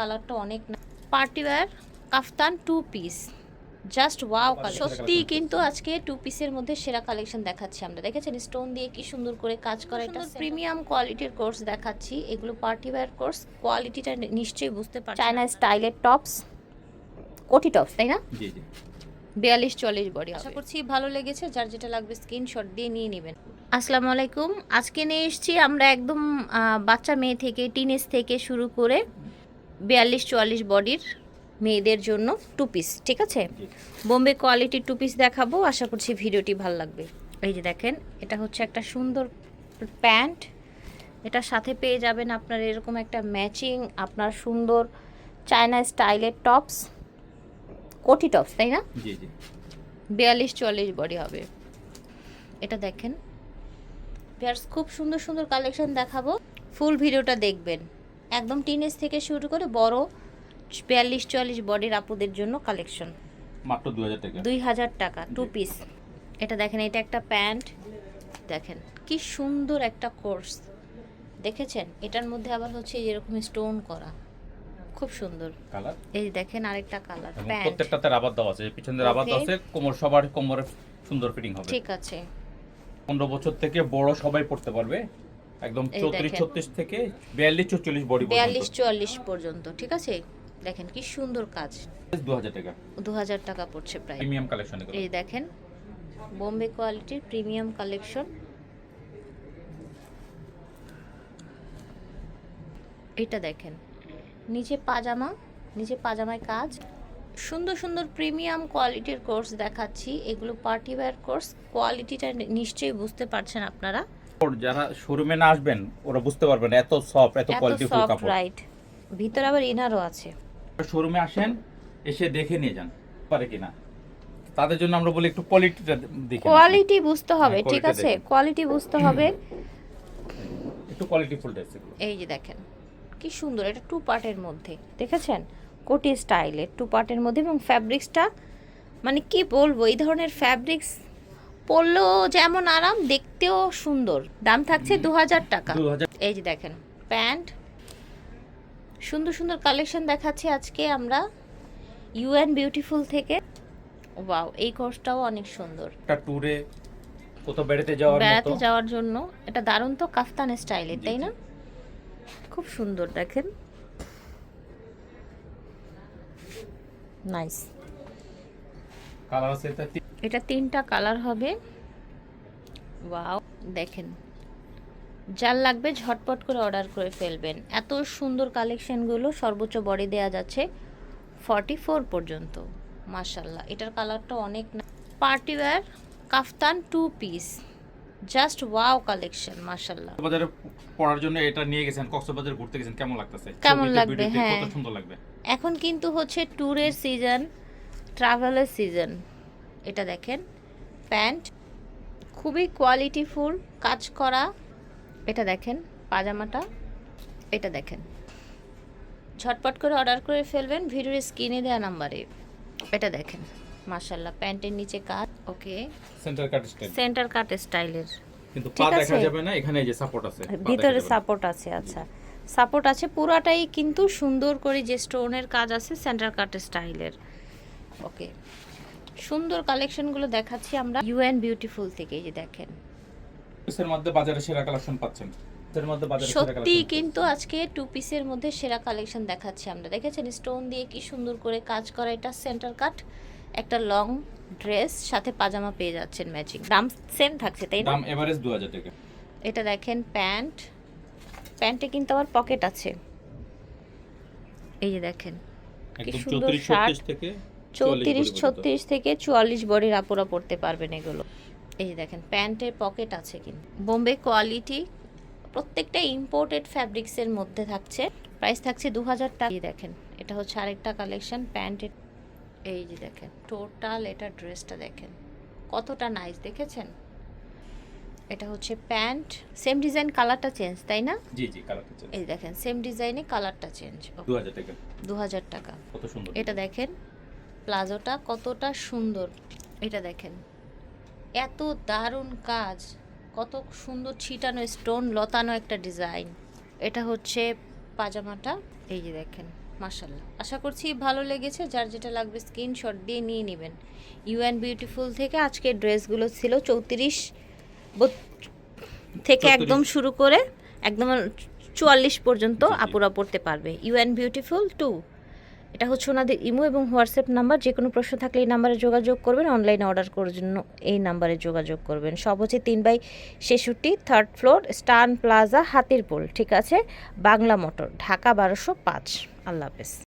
কালারটা অনেক party wear kaftan two piece just wow সত্যি কিন্তু আজকে টু পিসের মধ্যে সেরা কালেকশন দেখাচ্ছি আমরা। দেখেছেন? স্টোন দিয়ে কি সুন্দর করে কাজ করা। এটা প্রিমিয়াম কোয়ালিটির কোর্স দেখাচ্ছি। এগুলো পার্টি ওয়্যার কোর্স কোয়ালিটিটা নিশ্চয়ই বুঝতে পারছেন। চায়না স্টাইলের টপস কোটি টপস তাই না? জি জি। বিয়াল্লিশ চল্লিশ বডি আশা করছি ভালো লেগেছে। যার যেটা লাগবে স্ক্রিনশট দিয়ে নিয়ে নেবেন। আসসালামু আলাইকুম। আজকে নিয়ে এসেছি আমরা একদম বাচ্চা মেয়ে থেকে টিনেজ থেকে শুরু করে বিয়াল্লিশ চুয়াল্লিশ বডির মেয়েদের জন্য টু পিস ঠিক আছে? বোম্বে কোয়ালিটির টু পিস দেখাবো আশা করছি ভিডিওটি ভালো লাগবে। এই যে দেখেন এটা হচ্ছে একটা সুন্দর প্যান্ট। এটার সাথে পেয়ে যাবেন আপনার এরকম একটা ম্যাচিং আপনার সুন্দর চায়না স্টাইলের টপস কোটি টপস তাই না? বিয়াল্লিশ চুয়াল্লিশ বডি হবে। এটা দেখেন। পেয়ার্স খুব সুন্দর সুন্দর কালেকশন দেখাবো। ফুল ভিডিওটা দেখবেন। একদম টিনেজ থেকে শুরু করে বড় বিয়াল্লিশ চুয়াল্লিশ বডির আপুদের জন্য কালেকশন মাত্র দু হাজার টাকা। দুই হাজার টাকা টু পিস এটা দেখেন এটা একটা প্যান্ট। দেখেন কি সুন্দর একটা কোর্স দেখেছেন? এটার মধ্যে আবার হচ্ছে এরকম স্টোন করা। খুব সুন্দর। কালার এই দেখেন আরেকটা কালার প্যান্ট। প্রত্যেকটাতে রাবার দেওয়া আছে। পিছনে রাবার দেওয়া আছে কোমর সবার কোমরে সুন্দর ফিটিং হবে। ঠিক আছে। পনেরো বছর থেকে বড় সবাই পড়তে পারবে। একদম এই চৌত্রিশ দেখেন। ছত্রিশ থেকে বিয়াল্লিশ চল্লিশ বডি বিয়াল্লিশ চুয়াল্লিশ পর্যন্ত ঠিক আছে? দেখেন কি সুন্দর কাজ। দু হাজার টাকা। দু হাজার টাকা পড়ছে প্রায়। প্রিমিয়াম কালেকশন এই দেখেন বোম্বে কোয়ালিটির প্রিমিয়াম কালেকশন এটা দেখেন নিচে পাজামা নিচে পাজামায় কাজ। সুন্দর সুন্দর প্রিমিয়াম কোয়ালিটির কোর্স দেখাচ্ছি। এগুলো পার্টি ওয়্যার কোর্স কোয়ালিটিটা নিশ্চয়ই বুঝতে পারছেন আপনারা। যারা শোরুমে না আসবেন ওরা বুঝতে পারবেন এত সফট এত কোয়ালিটি ফুল কাপড়। রাইট ভিতরে আবার ইনারও আছে। শোরুমে আসেন এসে দেখে নিয়ে যান পারে কিনা। তাদের জন্য আমরা বলি একটু কোয়ালিটিটা দেখে কোয়ালিটি বুঝতে হবে হ্যাঁ, ঠিক আছে? কোয়ালিটি বুঝতে হবে। একটু কোয়ালিটি ফুল ড্রেস এই যে দেখেন কি সুন্দর এটা টু পার্টের মধ্যে দেখেছেন? কোটি স্টাইলের টু পার্টের মধ্যে এবং ফ্যাব্রিক্সটা মানে কি বলব এই ধরনের ফ্যাব্রিক্স পরলেও যেমন আরাম দেখতেও সুন্দর। দাম থাকছে দু হাজার টাকা। এই যে দেখেন প্যান্ট। সুন্দর সুন্দর কালেকশন দেখাচ্ছি আজকে আমরা ইউএন বিউটিফুল থেকে। ওয়াও এই কোর্সটাও অনেক সুন্দর। একটা ট্যুরে কোথাও বেড়াতে যাওয়ার বেড়াতে যাওয়ার জন্য। এটা দারুণ তো কাফতান স্টাইলের তাই না? খুব সুন্দর দেখেন। নাইস কালার আছে এটা তিনটা কালার হবে। ওয়াও দেখেন। যার লাগবে ঝটপট করে অর্ডার করে ফেলবেন। এত সুন্দর কালেকশনগুলো সর্বোচ্চ বডি দেওয়া যাচ্ছে ফর্টি ফোর পর্যন্ত। মাশাল্লাহ এটার কালারটা অনেক party wear kaftan two piece just wow collection মাশাল্লাহ কক্সবাজারে পড়ার জন্য এটা নিয়ে গেছেন কক্সবাজার ঘুরতে গেছেন কেমন লাগতেছে? কেমন লাগবে, হ্যাঁ। কত সুন্দর লাগবে? এখন কিন্তু হচ্ছে ট্যুরের সিজন ট্রাভেলের সিজন এটা দেখেন। প্যান্ট খুবই কোয়ালিটিফুল কাজ করা। এটা দেখেন পাজামাটা। এটা দেখেন। ঝটপট করে অর্ডার করে ফেলবেন ভিডিওর স্ক্রিনে দেওয়া নাম্বারে। এটা দেখেন মাশাল্লাহ প্যান্টের নিচে কাজ okay. Centre cut style centre cut স্টাইলের কিন্তু পা দেখা। যাবে না এখানে এই যে সাপোর্ট আছে ভিতরে সাপোর্ট আছে আচ্ছা। সাপোর্ট আছে পুরাটাই কিন্তু সুন্দর করে যে স্টোনের কাজ আছে সেন্টার কাট স্টাইলের ওকে। সুন্দর কালেকশনগুলো দেখাচ্ছি আমরা ইউএন বিউটিফুল থেকে এই যে দেখেন। পিসের মধ্যে বাজারে সেরা কালেকশন পাচ্ছেন। এর মধ্যে বাজারে সেরা সত্যি কিন্তু আজকে টু পিসের মধ্যে সেরা কালেকশন দেখাচ্ছি আমরা। দেখেছেন? স্টোন দিয়ে কি সুন্দর করে কাজ করা এটা সেন্টার কাট একটা লং ড্রেস সাথে পাজামা পেয়ে যাচ্ছেন ম্যাচিং দাম সেম থাকছে তাই না? দাম এভারেজ 2000 টাকা। এটা দেখেন প্যান্ট। প্যান্টে কিন্তু আবার পকেট আছে। এই যে দেখেন কি একদম সুন্দর 34 শার্ট 36 থেকে চৌত্রিশ ছত্রিশ থেকে চুয়াল্লিশ বডির আপুরা পড়তে পারবেন এগুলো। এই যে দেখেন প্যান্টের পকেট আছে কিন্তু। বোম্বে কোয়ালিটি প্রত্যেকটা ইম্পোর্টেড ফ্যাব্রিক্সের মধ্যে থাকছে। প্রাইস থাকছে দু হাজার টাকা দেখেন এটা হচ্ছে আরেকটা কালেকশন প্যান্টের এই যে দেখেন টোটাল এটা ড্রেসটা দেখেন। কতটা নাইস দেখেছেন? এটা হচ্ছে প্যান্ট। সেম ডিজাইন কালারটা চেঞ্জ তাই না? জি জি কালারটা চেঞ্জ এই দেখেন সেম ডিজাইনে কালারটা চেঞ্জ 2000 টাকা। দু হাজার টাকা। কত সুন্দর। এটা দেখেন প্লাজোটা কতটা সুন্দর। এটা দেখেন। এত দারুণ কাজ। কত সুন্দর ছিটানো স্টোন লতানো একটা ডিজাইন। এটা হচ্ছে পাজামাটা। এই যে দেখেন মাশাল্লাহ আশা করছি ভালো লেগেছে। যার যেটা লাগবে স্ক্রিনশট দিয়ে নিয়ে নেবেন। ইউএন বিউটিফুল থেকে আজকের ড্রেসগুলো ছিল চৌত্রিশ থেকে একদম শুরু করে একদম চুয়াল্লিশ পর্যন্ত। আপুরা পড়তে পারবে। ইউএন বিউটিফুল টু এটা হচ্ছে ওনাদের ইমো এবং হোয়াটসঅ্যাপ নাম্বার। যে কোনো প্রশ্ন থাকলে এই নাম্বারে যোগাযোগ করবেন, অনলাইনে অর্ডার করার জন্য এই নাম্বারে যোগাযোগ করবেন। সব হচ্ছে তিন বাই ছেষট্টি, থার্ড ফ্লোর, স্টান প্লাজা, হাতিরপুল, ঠিক আছে? বাংলা মোটর, ঢাকা বারোশো পাঁচ। আল্লাহ হাফেজ।